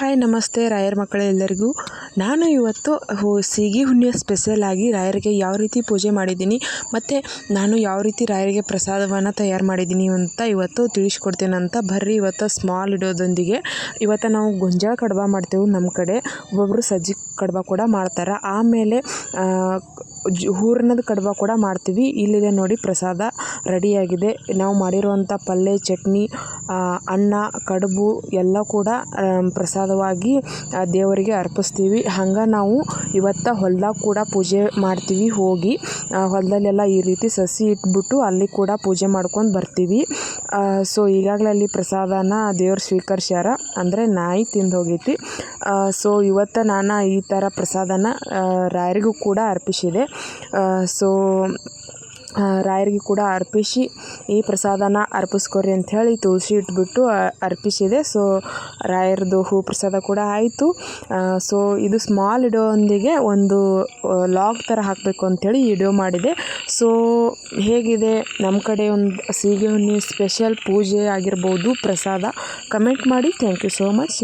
Hi, ನಮಸ್ತೆ ರಾಯರ ಮಕ್ಕಳ ಎಲ್ಲರಿಗೂ. ನಾನು ಇವತ್ತು ಸೀಗಿ ಹುಣ್ಣಿಮೆ ಸ್ಪೆಷಲ್ ಆಗಿ ರಾಯರಿಗೆ ಯಾವ ರೀತಿ ಪೂಜೆ ಮಾಡಿದ್ದೀನಿ, ಮತ್ತು ನಾನು ಯಾವ ರೀತಿ ರಾಯರಿಗೆ ಪ್ರಸಾದವನ್ನು ತಯಾರು ಮಾಡಿದ್ದೀನಿ ಅಂತ ಇವತ್ತು ತಿಳಿಸ್ಕೊಡ್ತೇನೆ ಅಂತ ಬರ್ರಿ ಇವತ್ತು ಸ್ಮಾಲ್ ಇಡೋದೊಂದಿಗೆ. ಇವತ್ತು ನಾವು ಗೊಂಜಾಳ ಕಡ್ಬ ಮಾಡ್ತೇವೆ ನಮ್ಮ ಕಡೆ. ಒಬ್ಬೊಬ್ಬರು ಸಜ್ಜಿ ಕಡ್ಬ ಕೂಡ ಮಾಡ್ತಾರೆ. ಆಮೇಲೆ ಜ್ ಹೂರ್ಣದ ಕಡುಬು ಕೂಡ ಮಾಡ್ತೀವಿ. ಇಲ್ಲಿದೆ ನೋಡಿ ಪ್ರಸಾದ ರೆಡಿಯಾಗಿದೆ. ನಾವು ಮಾಡಿರುವಂಥ ಪಲ್ಯ ಚಟ್ನಿ ಅನ್ನ, ಕಡುಬು ಎಲ್ಲ ಕೂಡ ಪ್ರಸಾದವಾಗಿ ದೇವರಿಗೆ ಅರ್ಪಿಸ್ತೀವಿ. ಹಂಗೆ ನಾವು ಇವತ್ತು ಹೊಲ್ದಾಗ ಕೂಡ ಪೂಜೆ ಮಾಡ್ತೀವಿ. ಹೋಗಿ ಹೊಲದಲ್ಲೆಲ್ಲ ಈ ರೀತಿ ಸಸಿ ಇಟ್ಬಿಟ್ಟು ಅಲ್ಲಿ ಕೂಡ ಪೂಜೆ ಮಾಡ್ಕೊಂಡು ಬರ್ತೀವಿ. ಸೊ ಈಗಾಗಲೇ ಅಲ್ಲಿ ಪ್ರಸಾದನ ದೇವ್ರು ಸ್ವೀಕರಿಸ್ಯಾರ. ಅಂದರೆ ನಾಯಿ ತಿಂದು ಹೋಗೈತಿ. ಸೊ ಇವತ್ತು ನಾನು ಈ ಥರ ಪ್ರಸಾದನ ರಾಯರಿಗೂ ಕೂಡ ಅರ್ಪಿಸಿದೆ. ಸೊ ರಾಯರಿಗೆ ಕೂಡ ಅರ್ಪಿಸಿ, ಈ ಪ್ರಸಾದನ ಅರ್ಪಿಸ್ಕೊರಿ ಅಂಥೇಳಿ ತುಳಸಿ ಇಟ್ಬಿಟ್ಟು ಅರ್ಪಿಸಿದೆ. ಸೊ ರಾಯರದು ಹೂ ಪ್ರಸಾದ ಕೂಡ ಆಯಿತು. ಸೊ ಇದು ಸ್ಮಾಲ್ ಇಡೋಂದಿಗೆ ಒಂದು ಲಾಗ್ ಥರ ಹಾಕಬೇಕು ಅಂಥೇಳಿ ವಿಡಿಯೋ ಮಾಡಿದೆ. ಸೊ ಹೇಗಿದೆ? ನಮ್ಮ ಕಡೆ ಒಂದು ಸೀಗೆ ಹುಣ್ಣಿ ಸ್ಪೆಷಲ್ ಪೂಜೆ ಆಗಿರ್ಬೋದು ಪ್ರಸಾದ. ಕಮೆಂಟ್ ಮಾಡಿ. Thank you so much